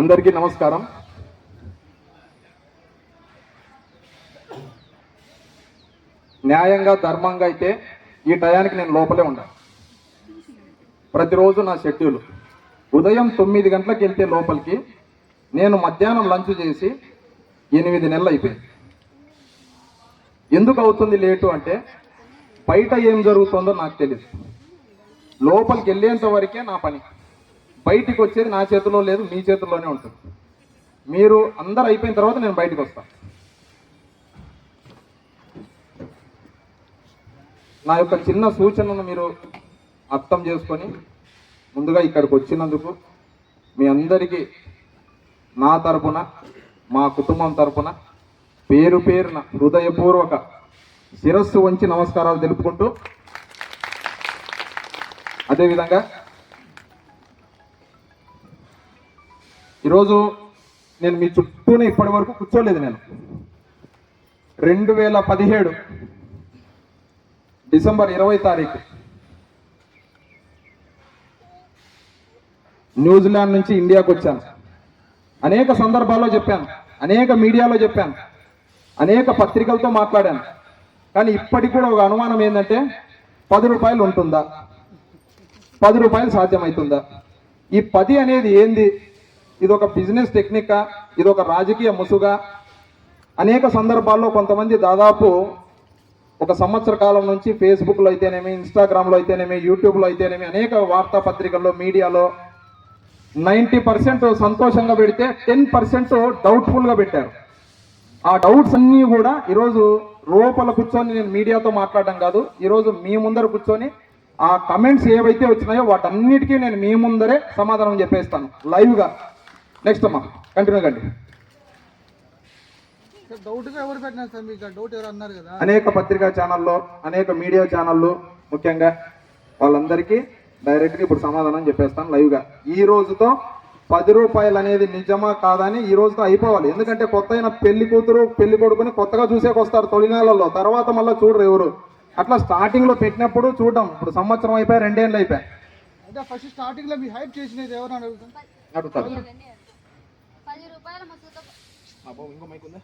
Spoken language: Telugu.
అందరికీ నమస్కారం. న్యాయంగా ధర్మంగా అయితే ఈ టయానికి నేను లోపలే ఉండాలి ప్రతిరోజు నా షెడ్యూల్. ఉదయం తొమ్మిది గంటలకు వెళ్తే లోపలికి నేను మధ్యాహ్నం లంచ్ చేసి ఎనిమిది నెలలు అయిపోయింది. ఎందుకు అవుతుంది లేటు అంటే బయట ఏం జరుగుతుందో నాకు తెలియదు లోపలికి వెళ్ళేంత వరకే నా పని. బయటికి వచ్చేది నా చేతిలో లేదు మీ చేతుల్లోనే ఉంటుంది. మీరు అందరు అయిపోయిన తర్వాత నేను బయటికి వస్తాను నా యొక్క చిన్న సూచనను మీరు అర్థం చేసుకొని ముందుగా ఇక్కడికి వచ్చినందుకు మీ అందరికీ నా తరపున మా కుటుంబం తరపున పేరు పేరున హృదయపూర్వక శిరస్సు వంచి నమస్కారాలు తెలుపుకుంటూ అదేవిధంగా ఈరోజు నేను మీ చుట్టూనే ఇప్పటి వరకు కూర్చోలేదు నేను. రెండు వేల పదిహేడు డిసెంబర్ ఇరవై తారీఖు. న్యూజిలాండ్ నుంచి ఇండియాకు వచ్చాను. అనేక సందర్భాల్లో చెప్పాను అనేక మీడియాలో చెప్పాను అనేక పత్రికలతో మాట్లాడాను. కానీ ఇప్పటికి కూడా ఒక అనుమానం ఏంటంటే పది రూపాయలు ఉంటుందా? పది రూపాయలు సాధ్యమవుతుందా? ఈ పది అనేది ఏంది? ఇది ఒక బిజినెస్ టెక్నిక్ ఇది ఒక రాజకీయ ముసుగా. అనేక సందర్భాల్లో కొంతమంది దాదాపు ఒక సంవత్సర కాలం నుంచి ఫేస్బుక్లో అయితేనేమి ఇన్స్టాగ్రామ్లో అయితేనేమి యూట్యూబ్లో అయితేనేమి అనేక వార్తాపత్రికల్లో మీడియాలో నైంటీ పర్సెంట్ సంతోషంగా పెడితే టెన్ పర్సెంట్ డౌట్ఫుల్గా పెట్టారు. ఆ డౌట్స్ అన్నీ కూడా ఈరోజు లోపల కూర్చొని నేను మీడియాతో మాట్లాడడం కాదు ఈరోజు మీ ముందర కూర్చొని ఆ కమెంట్స్ ఏవైతే వచ్చినాయో వాటన్నిటికీ నేను మీ ముందరే సమాధానం చెప్పేస్తాను లైవ్గా. నెక్స్ట్ అమ్మా కంటిన్యూ కండి. సార్ డౌట్గా ఎవరు పెట్టినారు సార్ మీకు? ఆ డౌట్ ఎవరు అన్నారు కదా? అనేక పత్రికా ఛానల్లో అనేక మీడియా ఛానళ్ళు ముఖ్యంగా వాళ్ళందరికీ డైరెక్ట్గా ఇప్పుడు సమాధానం చెప్పేస్తాను లైవ్గా. ఈ రోజుతో పది రూపాయలు అనేది నిజమా కాదని ఈ రోజుతో అయిపోవాలి. ఎందుకంటే కొత్త అయిన పెళ్ళి కూతురు పెళ్ళి కొడుకుని కొత్తగా చూసేకొస్తారు తొలినాళ్ళలో తర్వాత మళ్ళీ చూడరు ఎవరు. అట్లా స్టార్టింగ్లో పెట్టినప్పుడు చూడడం. ఇప్పుడు సంవత్సరం అయిపోయి రెండేళ్ళు అయిపోయాయి ఫస్ట్ స్టార్టింగ్లో మీ హైప్ చేసినది ఎవరు అడుగుతారు. Bawa ko, may ko na.